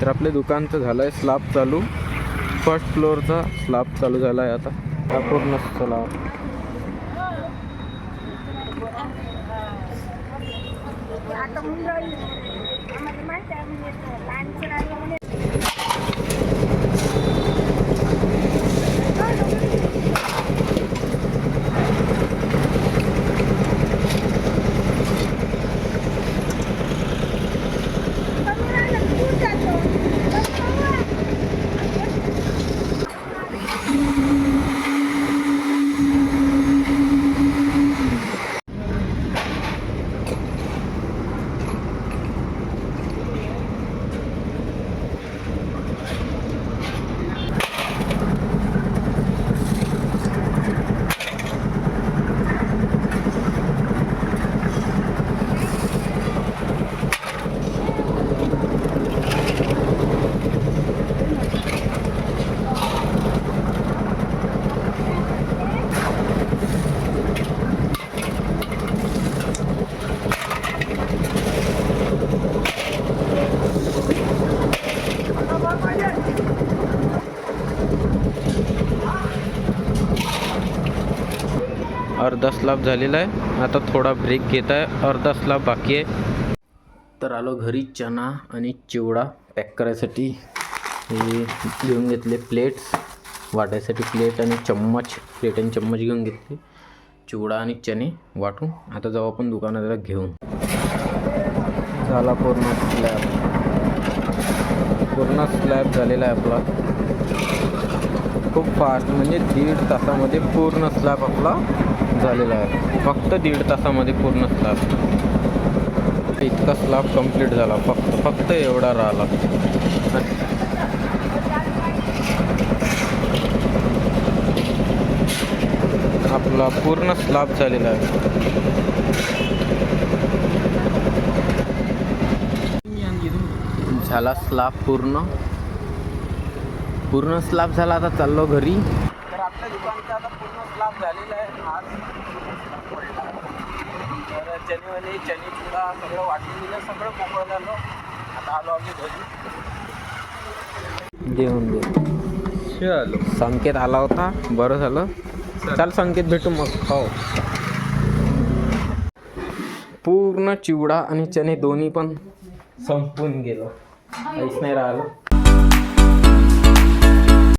तर आपल्या दुकानचं झालं आहे स्लॅब चालू. फर्स्ट फ्लोअरचा स्लॅब चालू झाला आहे आता हा पूर्ण स्लॅब अर्धा स्लॅब झालेला आहे. आता थोडा ब्रेक घेत आहे. अर्धा स्लॅब बाकी आहे. तर आलो घरी चना आणि चिवडा पॅक करायसाठी. हे घेऊन घेतले प्लेट्स वाटायसाठी प्लेट आणि चम्मच. प्लेट आणि चम्मच घेऊन घेतले. चिवडा आणि चणे वाटून. आता जाऊ आपण दुकानात घेऊन. झाला पूर्ण स्लॅब पूर्ण स्लॅब झालेला आहे आपला. खूप फास्ट म्हणजे दीड तासामध्ये पूर्ण स्लॅब आपला झालेला आहे. फक्त दीड तासामध्ये पूर्ण स्लॅब इतका स्लॅब कंप्लीट झाला. फक्त फक्त एवढा राहिला. आपला पूर्ण स्लॅब झालेला आहे. झाला स्लॅब पूर्ण. पूर्ण स्लॅब झाला आता चाललो घरी. तर आपल्या दुकानचा आता पूर्ण स्लॅब झालेला आहे. आज तर चनेवाले चने चुडा सगळं वाटून दिलं सगळं मोकळं झालं. आता आलो आम्ही घरी. देऊन दे. चलो. संकेत आला होता. बरं झालं. चाल संकेत भेटू मग. हो. पूर्ण चिवडा आणि चणे दोन्ही पण संपून गेलं. काहीच नाही राहिलं.